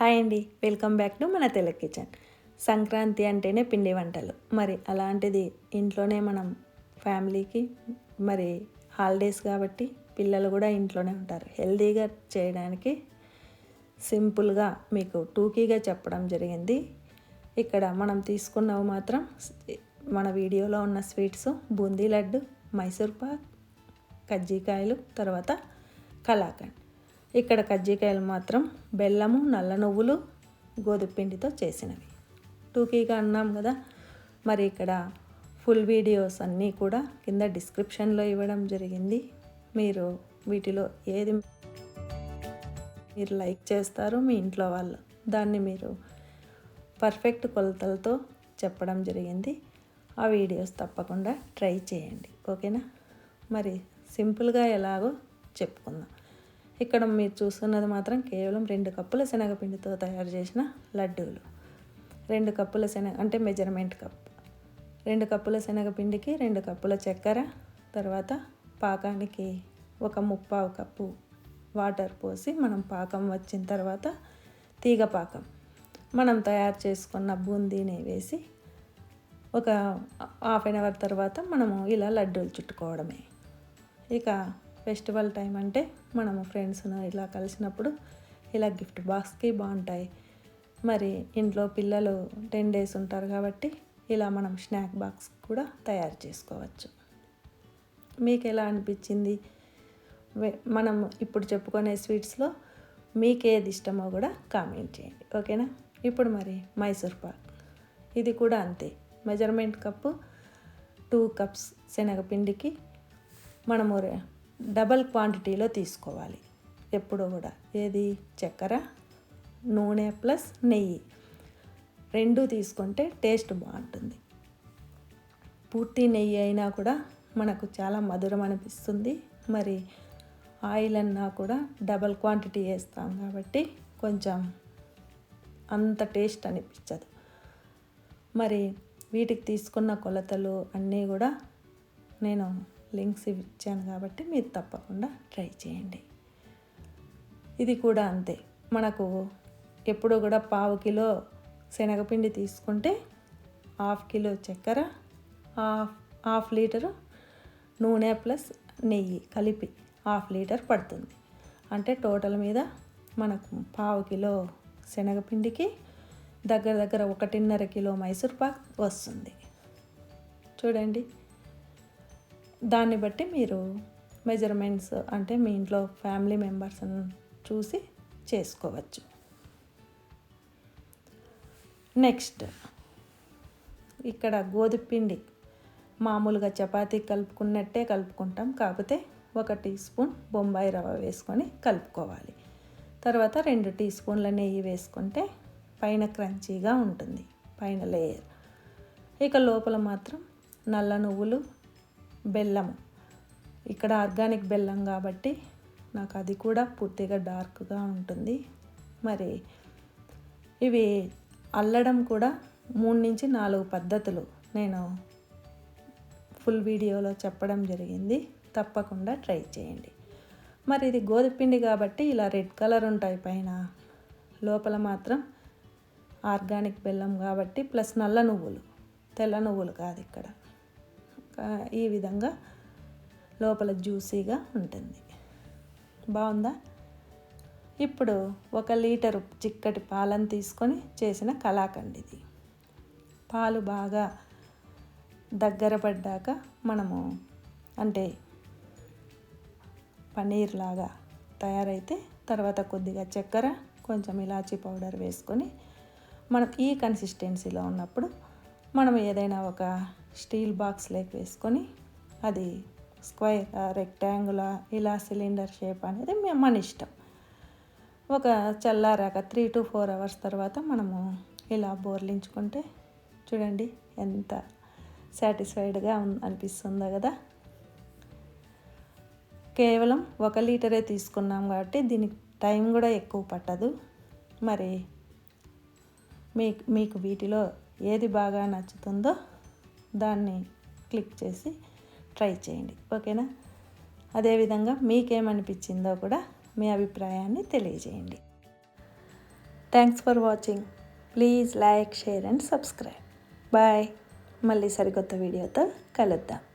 Hi అండి welcome back to మన Telugu kitchen. Sankranti అంటేనే పిండి వంటలు. మరి అలాంటిది ఇంట్లోనే మనం ఫ్యామిలీకి మరి హాలిడేస్ కాబట్టి పిల్లలు కూడా ఇంట్లోనే ఉంటారు. హెల్తీగా చేయడానికి సింపుల్గా మీకు టూకీగా చెప్పడం జరిగింది. ఇక్కడ మనం తీసుకున్నవి మాత్రం మన వీడియోలో ఉన్న స్వీట్స్ బూందీ లడ్డు మైసూర్ పాక్ కజ్జికాయలు తర్వాత కలాకండ్. ఇక్కడ కజ్జికాయలు మాత్రం బెల్లము నల్ల నువ్వులు గోధుమ పిండితో చేసినవి. టూకీగా అన్నాం కదా. మరి ఇక్కడ ఫుల్ వీడియోస్ అన్నీ కూడా కింద డిస్క్రిప్షన్లో ఇవ్వడం జరిగింది. మీరు వీటిలో ఏది మీరు లైక్ చేస్తారు మీ ఇంట్లో వాళ్ళు దాన్ని మీరు పర్ఫెక్ట్ కొలతలతో చెప్పడం జరిగింది. ఆ వీడియోస్ తప్పకుండా ట్రై చేయండి. ఓకేనా? మరి సింపుల్గా ఎలాగో చెప్పుకుందాం. ఇక్కడ మీరు చూస్తున్నది మాత్రం కేవలం రెండు కప్పుల శనగపిండితో తయారు చేసిన లడ్డూలు. రెండు కప్పుల శనగ అంటే మెజర్మెంట్ కప్ రెండు కప్పుల శనగపిండికి రెండు కప్పుల చక్కెర తర్వాత పాకానికి ఒక ముప్పావు కప్పు వాటర్ పోసి మనం పాకం వచ్చిన తర్వాత తీగ పాకం. మనం తయారు చేసుకున్న బూందీని వేసి ఒక హాఫ్ అన్ అవర్ తర్వాత మనము ఇలా లడ్డూలు చుట్టుకోవడమే. ఇక ఫెస్టివల్ టైం అంటే మనము ఫ్రెండ్స్ను ఇలా కలిసినప్పుడు ఇలా గిఫ్ట్ బాక్స్కి బాగుంటాయి. మరి ఇంట్లో పిల్లలు టెన్ డేస్ ఉంటారు కాబట్టి ఇలా మనం స్నాక్ బాక్స్ కూడా తయారు చేసుకోవచ్చు. మీకు ఎలా అనిపించింది? మనం ఇప్పుడు చెప్పుకునే స్వీట్స్లో మీకు ఏది ఇష్టమో కూడా కామెంట్ చేయండి. ఓకేనా? ఇప్పుడు మరి మైసూర్ పాక్. ఇది కూడా అంతే. మెజర్మెంట్ కప్పు టూ కప్స్ శనగపిండికి మనము డబల్ క్వాంటిటీలో తీసుకోవాలి. ఎప్పుడు కూడా. ఏది? చక్కెర నూనె ప్లస్ నెయ్యి. రెండు తీసుకుంటే టేస్ట్ బాగుంటుంది. పూర్తి నెయ్యి అయినా కూడా మనకు చాలా మధురం అనిపిస్తుంది. మరి ఆయిల్ అన్నా కూడా డబల్ క్వాంటిటీ వేస్తాం కాబట్టి కొంచెం అంత టేస్ట్ అనిపించదు. మరి వీటికి తీసుకున్న కొలతలు అన్నీ కూడా నేను లింక్స్ ఇచ్చాను కాబట్టి మీరు తప్పకుండా ట్రై చేయండి. ఇది కూడా అంతే. మనకు ఎప్పుడూ కూడా పావు కిలో శనగపిండి తీసుకుంటే హాఫ్ కిలో చక్కెర హాఫ్ హాఫ్ లీటరు నూనె ప్లస్ నెయ్యి కలిపి హాఫ్ లీటర్ పడుతుంది. అంటే టోటల్ మీద మనకు పావు కిలో శనగపిండికి దగ్గర దగ్గర ఒకటిన్నర కిలో మైసూర్ పాక్ వస్తుంది. చూడండి. దాన్ని బట్టి మీరు మెజర్మెంట్స్ అంటే మీ ఇంట్లో ఫ్యామిలీ మెంబర్స్ని చూసి చేసుకోవచ్చు. నెక్స్ట్ ఇక్కడ గోధుమ పిండి. మామూలుగా చపాతీ కలుపుకున్నట్టే కలుపుకుంటాం. కాకపోతే ఒక టీ స్పూన్ బొంబాయి రవ్వ వేసుకొని కలుపుకోవాలి. తర్వాత రెండు టీ స్పూన్ల నెయ్యి వేసుకుంటే పైన క్రంచీగా ఉంటుంది. పైన లేయర్ ఇక లోపల మాత్రం నల్ల నువ్వులు బెల్లం. ఇక్కడ ఆర్గానిక్ బెల్లం కాబట్టి నాకు అది కూడా పూర్తిగా డార్క్గా ఉంటుంది. మరి ఇవి అల్లడం కూడా మూడు నుంచి నాలుగు పద్ధతులు. నేను ఫుల్ వీడియోలో చెప్పడం జరిగింది. తప్పకుండా ట్రై చేయండి. మరి ఇది గోధుపిండి కాబట్టి ఇలా రెడ్ కలర్ ఉంటాయి పైన. లోపల మాత్రం ఆర్గానిక్ బెల్లం కాబట్టి ప్లస్ నల్ల నువ్వులు. తెల్ల నువ్వులు కాదు ఇక్కడ. ఈ విధంగా లోపల జ్యూసీగా ఉంటుంది. బాగుందా? ఇప్పుడు ఒక లీటరు చిక్కటి పాలను తీసుకొని చేసిన కలాకండ్ ఇది. పాలు బాగా దగ్గర పడ్డాక మనము అంటే పన్నీర్ లాగా తయారైతే తర్వాత కొద్దిగా చక్కెర కొంచెం ఇలాచీ పౌడర్ వేసుకొని మనం ఈ కన్సిస్టెన్సీలో ఉన్నప్పుడు మనం ఏదైనా ఒక స్టీల్ బాక్స్ వేసుకొని అది స్క్వేర్ రెక్టాంగులా ఇలా సిలిండర్ షేప్ అనేది మన ఇష్టం. ఒక చల్లారాక త్రీ టు ఫోర్ అవర్స్ తర్వాత మనము ఇలా బోర్లించుకుంటే చూడండి ఎంత సాటిస్ఫైడ్గా అనిపిస్తుందో కదా. కేవలం ఒక లీటరే తీసుకున్నాం కాబట్టి దీనికి టైం కూడా ఎక్కువ పట్టదు. మరి మీకు మీకు వీటిలో ఏది బాగా నచ్చుతుందో దాన్ని క్లిక్ చేసి ట్రై చేయండి. ఓకేనా? అదేవిధంగా మీకేమనిపించిందో కూడా మీ అభిప్రాయాన్ని తెలియజేయండి. Thanks for watching please like share and subscribe bye మళ్ళీ సరికొత్త వీడియోతో కలుద్దాం.